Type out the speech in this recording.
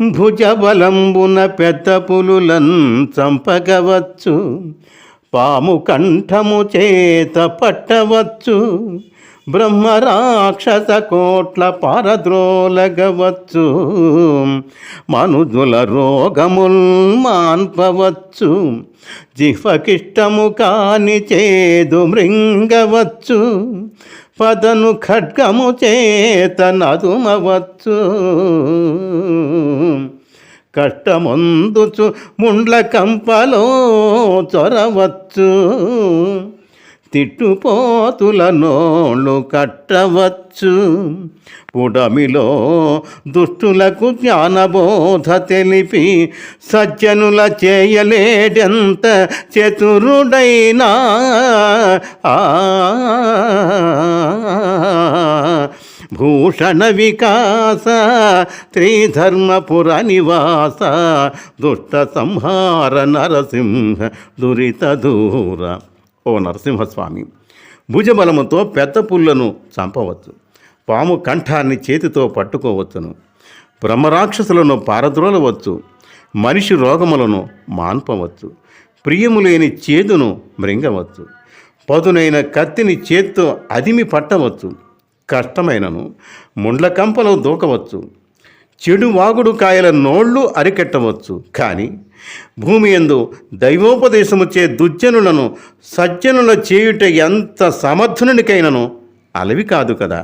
భుజబలంబున పెద్ద పులులన్ చంపగవచ్చు. పాము కంఠము చేత పట్టవచ్చు. బ్రహ్మ రాక్షస కోట్ల పారద్రోలగవచ్చు. మనుజుల రోగముల్ మాన్పవచ్చు. జిహ్వకిష్టము కాని చేదు మృంగవచ్చు. పదను ఖడ్గము చేత నదుమవచ్చు. కష్టమొందుచు ముండ్ల కంపలో చొరవచ్చు. తిట్టుపోతుల నోళ్ళు కట్టవచ్చు. పుడమిలో దుష్టులకు జ్ఞానబోధ తెలిపి సజ్జనుల చేయలేడెంత చతురుడైనా. ఆ భూషణ వికాస త్రిధర్మపుర నివాస దుష్ట సంహార నరసింహ దురిత దూర ఓ నరసింహస్వామి భుజబలముతో పెద్ద పుల్లను చంపవచ్చు పాము కంఠాన్ని చేతితో పట్టుకోవచ్చును బ్రహ్మరాక్షసులను పారద్రోలవచ్చు మనిషి రోగములను మాన్పవచ్చు ప్రియము లేని చేదును మృంగవచ్చు పదునైన కత్తిని చేత్తో అదిమి పట్టవచ్చు కష్టమైనను. ముండ్ల కంపలో దూకవచ్చు. చెడు వాగుడు కాయల నోళ్ళు అరికెట్టవచ్చు. కానీ భూమి ఎందు దైవోపదేశముచ్చే దుర్జనులను సజ్జనుల చేయుట ఎంత సమర్థునికైనను అలవి కాదు కదా.